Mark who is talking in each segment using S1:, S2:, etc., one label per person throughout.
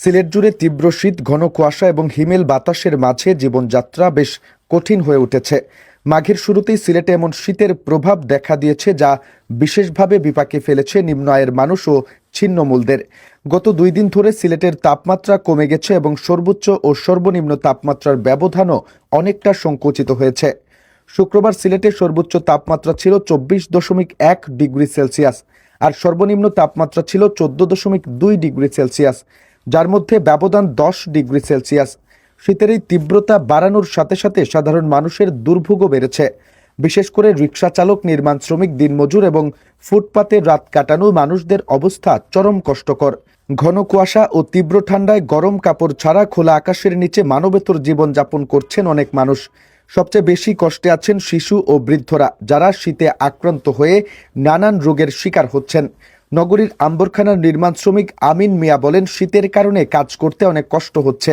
S1: সিলেট জুড়ে তীব্র শীত, ঘন কুয়াশা এবং হিমেল বাতাসের মাঝে জীবনযাত্রা বেশ কঠিন হয়ে উঠেছে। মাঘের শুরুতেই সিলেটে এমন শীতের প্রভাব দেখা দিয়েছে যা বিশেষভাবে বিপাকে ফেলেছে নিম্ন আয়ের মানুষ ও ছিন্নমূলদের। গত দুই দিন ধরে সিলেটের তাপমাত্রা কমে গেছে এবং সর্বোচ্চ ও সর্বনিম্ন তাপমাত্রার ব্যবধানও অনেকটা সংকুচিত হয়েছে। শুক্রবার সিলেটে সর্বোচ্চ তাপমাত্রা ছিল চব্বিশ দশমিক এক ডিগ্রি সেলসিয়াস আর সর্বনিম্ন তাপমাত্রা ছিল চোদ্দ দশমিক দুই ডিগ্রি সেলসিয়াস। যার মধ্যে ব্যবধান দশ ডিগ্রি সেলসিয়াস। শীতের এই তীব্রতা বাড়ানোর সাথে সাথে সাধারণ মানুষের দুর্ভোগও বেড়েছে। বিশেষ করে রিক্সা চালক, নির্মাণ শ্রমিক, দিনমজুর এবং ফুটপাতে রাত কাটানো মানুষদের অবস্থা চরম কষ্টকর। ঘন কুয়াশা ও তীব্র ঠান্ডায় গরম কাপড় ছাড়া খোলা আকাশের নিচে মানবেতর জীবনযাপন করছেন অনেক মানুষ। সবচেয়ে বেশি কষ্টে আছেন শিশু ও বৃদ্ধরা, যারা শীতে আক্রান্ত হয়ে নানান রোগের শিকার হচ্ছেন। নগরীর আম্বরখানার নির্মাণ শ্রমিক আমিন মিয়া বলেন, শীতের কারণে কাজ করতে অনেক কষ্ট হচ্ছে।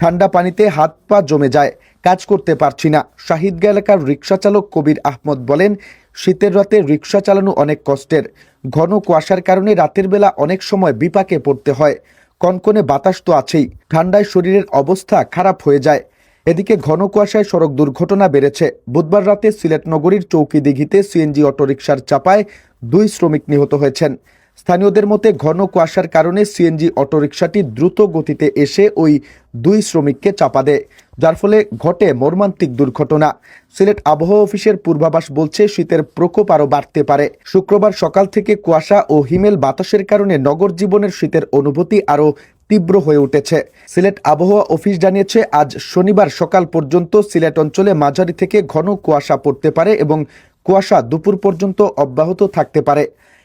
S1: ঠান্ডা পানিতে হাত পা জমে যায়, কাজ করতে পারছি না। শাহিদগা এলাকার রিক্সা চালক কবির আহমদ বলেন, শীতের রাতে রিক্সা চালানো অনেক কষ্টের। ঘন কুয়াশার কারণে রাতের বেলা অনেক সময় বিপাকে পড়তে হয়। কনকনে বাতাস তো আছেই। ঠান্ডায় শরীরের অবস্থা খারাপ হয়ে যায়। এদিকে ঘন কুয়াশায় সড়ক দুর্ঘটনা বেড়েছে। বুধবার রাতে সিলেট নগরীর চৌকি দিঘিতে সিএনজি অটোরিকশার চাপায় দুই শ্রমিক নিহত হয়েছেন। স্থানীয়দের মতে, ঘন কুয়াশার কারণে সিএনজি অটোরিকশাটি দ্রুত গতিতে এসে ওই দুই শ্রমিককে চাপা দেয়। যার ফলে ঘটে মর্মান্তিক দুর্ঘটনা। সিলেট আবহাওয়া অফিসের পূর্বাভাস বলছে, শীতের প্রকোপ আরও বাড়তে পারে। শুক্রবার সকাল থেকে কুয়াশা ও হিমেল বাতাসের কারণে নগর জীবনের শীতের অনুভূতি আরও তীব্র হয়ে উঠেছে। সিলেট আবহাওয়া অফিস জানিয়েছে, আজ শনিবার সকাল পর্যন্ত সিলেট অঞ্চলে মাঝারি থেকে ঘন কুয়াশা পড়তে পারে এবং কুয়াশা দুপুর পর্যন্ত অব্যাহত থাকতে পারে।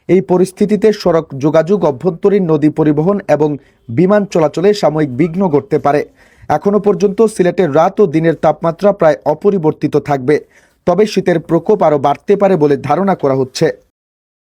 S1: এই পরিস্থিতিতে সড়ক যোগাযোগ, অভ্যন্তরীণ নদী পরিবহন এবং বিমান চলাচলে সাময়িক বিঘ্ন ঘটতে পারে। এখনও পর্যন্ত সিলেটের রাত ও দিনের তাপমাত্রা প্রায় অপরিবর্তিত থাকবে। তবে শীতের প্রকোপ আরও বাড়তে পারে বলে ধারণা করা হচ্ছে।